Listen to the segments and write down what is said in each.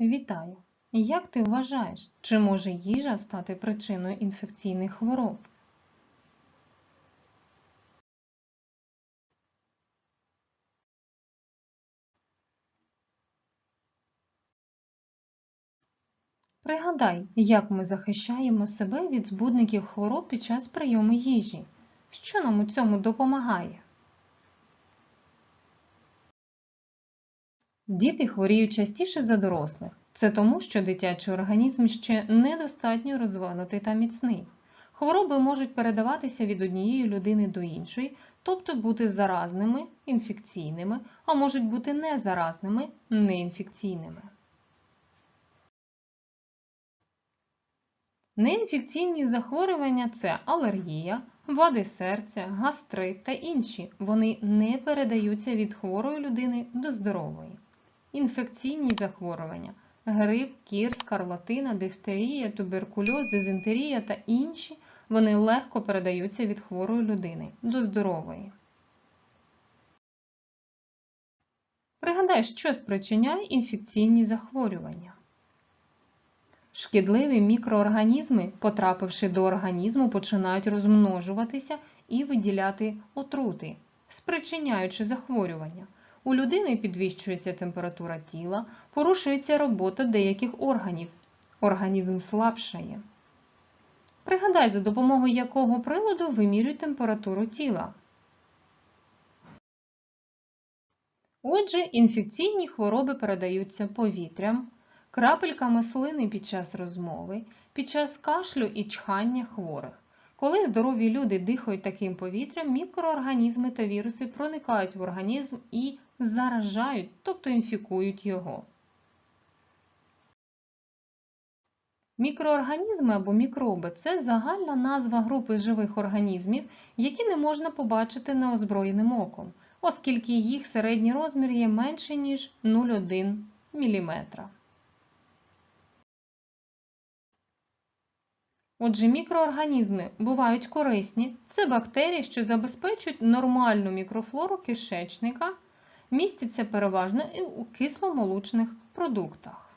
Вітаю! Як ти вважаєш, чи може їжа стати причиною інфекційних хвороб? Пригадай, як ми захищаємо себе від збудників хвороб під час прийому їжі. Що нам у цьому допомагає? Діти хворіють частіше за дорослих. Це тому, що дитячий організм ще недостатньо розвинутий та міцний. Хвороби можуть передаватися від однієї людини до іншої, тобто бути заразними, інфекційними, а можуть бути незаразними, неінфекційними. Неінфекційні захворювання це алергія, вади серця, гастрит та інші. Вони не передаються від хворої людини до здорової. Інфекційні захворювання грип, кір, скарлатина, дифтерія, туберкульоз, дизентерія та інші вони легко передаються від хворої людини до здорової. Пригадай, що спричиняє інфекційні захворювання. Шкідливі мікроорганізми, потрапивши до організму, починають розмножуватися і виділяти отрути, спричиняючи захворювання. У людини підвищується температура тіла, порушується робота деяких органів. Організм слабшає. Пригадай, за допомогою якого приладу вимірюють температуру тіла. Отже, інфекційні хвороби передаються повітрям, крапельками слини під час розмови, під час кашлю і чхання хворих. Коли здорові люди дихають таким повітрям, мікроорганізми та віруси проникають в організм і заражають, тобто інфікують його. Мікроорганізми або мікроби це загальна назва групи живих організмів, які не можна побачити неозброєним оком, оскільки їх середній розмір є менше, ніж 0,1 мм. Отже, мікроорганізми бувають корисні. Це бактерії, що забезпечують нормальну мікрофлору кишечника, містяться переважно і у кисломолочних продуктах.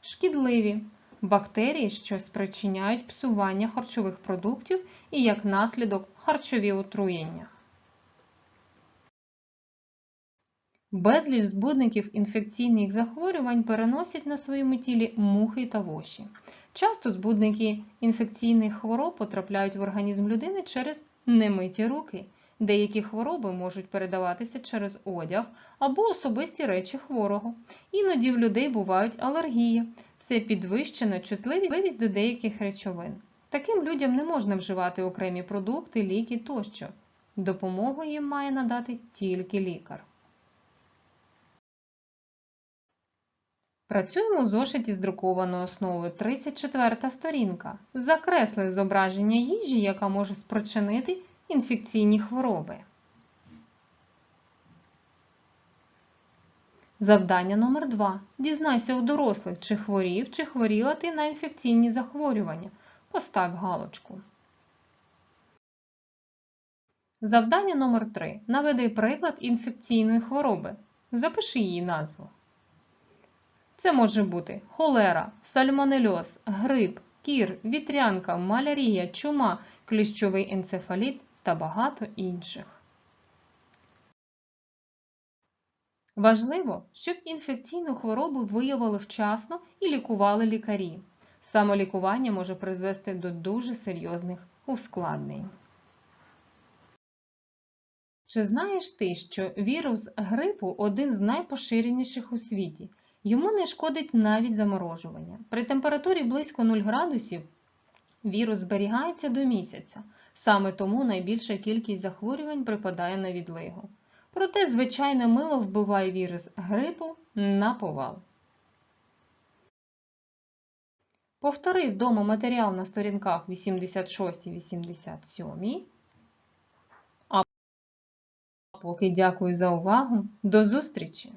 Шкідливі бактерії, що спричиняють псування харчових продуктів і як наслідок харчові отруєння. Безліч збудників інфекційних захворювань переносять на своєму тілі мухи та воші. Часто збудники інфекційних хвороб потрапляють в організм людини через немиті руки. Деякі хвороби можуть передаватися через одяг або особисті речі хворого. Іноді в людей бувають алергії. Це підвищена чутливість до деяких речовин. Таким людям не можна вживати окремі продукти, ліки тощо. Допомогу їм має надати тільки лікар. Працюємо в зошиті з друкованою основою 34 сторінка. Закресли зображення їжі, яка може спричинити інфекційні хвороби. Завдання номер 2 Дізнайся у дорослих, чи хворів, чи хворіла ти на інфекційні захворювання. Постав галочку. Завдання номер 3 Наведи приклад інфекційної хвороби. Запиши її назву. Це може бути холера, сальмонельоз, грип, кір, вітрянка, малярія, чума, кліщовий енцефаліт та багато інших. Важливо, щоб інфекційну хворобу виявили вчасно і лікували лікарі. Самолікування може призвести до дуже серйозних ускладнень. Чи знаєш ти, що вірус грипу один з найпоширеніших у світі? Йому не шкодить навіть заморожування. При температурі близько 0 градусів вірус зберігається до місяця. Саме тому найбільша кількість захворювань припадає на відлигу. Проте звичайне мило вбиває вірус грипу на повал. Повтори вдома матеріал на сторінках 86-87. А поки дякую за увагу. До зустрічі!